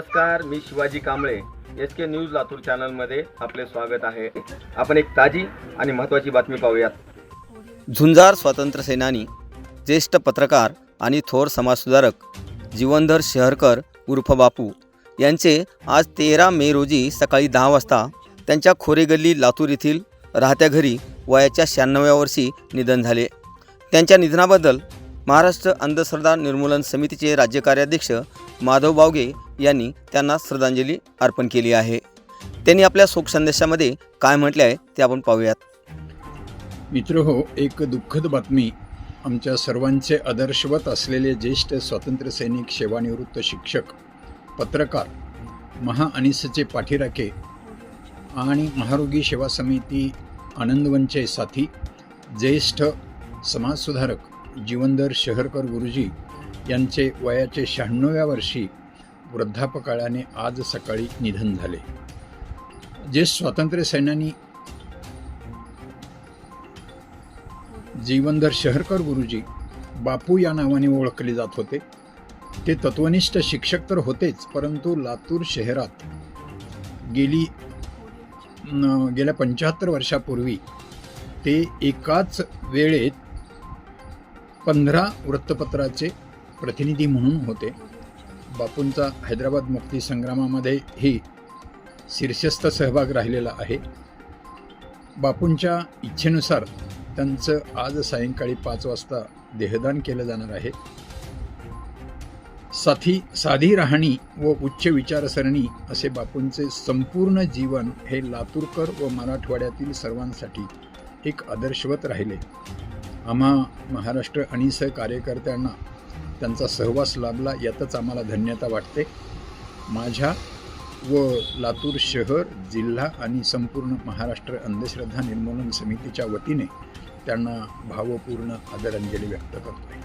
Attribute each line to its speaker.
Speaker 1: नमस्कार मी Shivaji Kamble. S K news Latur चॅनलमध्ये आपले स्वागत आहे. आपण एक ताजी आणि महत्त्वाची बातमी पाहूयात.
Speaker 2: झुंजार स्वातंत्र्य सेनानी ज्येष्ठ पत्रकार आणि थोर समाजसुधारक जीवनधर शहरकर उर्फ बापू यांचे आज तेरा मे रोजी सकाळी दहा वाजता त्यांच्या खोरेगल्ली लातूर येथील राहत्या घरी वयाच्या शहाण्णव्या वर्षी निधन झाले. त्यांच्या निधनाबद्दल महाराष्ट्र अंधश्रद्धा निर्मूलन समितीचे राज्य कार्याध्यक्ष माधव बावगे यांनी त्यांना श्रद्धांजली अर्पण केली आहे. त्यांनी आपल्या शोकसंदेशामध्ये काय म्हटले आहे ते आपण पाहूयात.
Speaker 3: मित्र हो एक दुःखद बातमी. आमच्या सर्वांचे आदर्शवत असलेले ज्येष्ठ स्वातंत्र्यसैनिक सेवानिवृत्त शिक्षक पत्रकार महाअनिसचे पाठीराखे आणि महारोगी सेवा समिती आनंदवनचे साथी ज्येष्ठ समाजसुधारक जीवनधर शहरकर गुरुजी यांचे वयाचे शहाण्णव्या वर्षी वृद्धापकाळाने आज सकाळी निधन झाले. जे स्वातंत्र्य सैन्यानी जीवनधर शहरकर गुरुजी बापू या नावाने ओळखले जात होते. ते तत्वनिष्ठ शिक्षक तर होतेच परंतु लातूर शहरात गेली गेल्या पंच्याहत्तर वर्षापूर्वी ते एकाच वेळेत पंधरा वृत्तपत्राचे प्रतिनिधी म्हणून होते. बापूंचा हैदराबाद मुक्ती संग्रामामध्येही शीर्षस्थ सहभाग राहिलेला आहे. बापूंच्या इच्छेनुसार त्यांचं आज सायंकाळी पाच वाजता देहदान केलं जाणार आहे. साथी साधी राहणी व उच्च विचारसरणी असे बापूंचे संपूर्ण जीवन हे लातूरकर व मराठवाड्यातील सर्वांसाठी एक आदर्शवत राहिले. आम्हा महाराष्ट्र आणि कार्यकर्त्यांना त्यांचा सहवास लाभला यातच आम्हाला धन्यता वाटते. माझ्या व लातूर शहर जिल्हा आणि संपूर्ण महाराष्ट्र अंधश्रद्धा निर्मूलन समितीच्या वतीने त्यांना भावपूर्ण आदरांजली व्यक्त करतोय.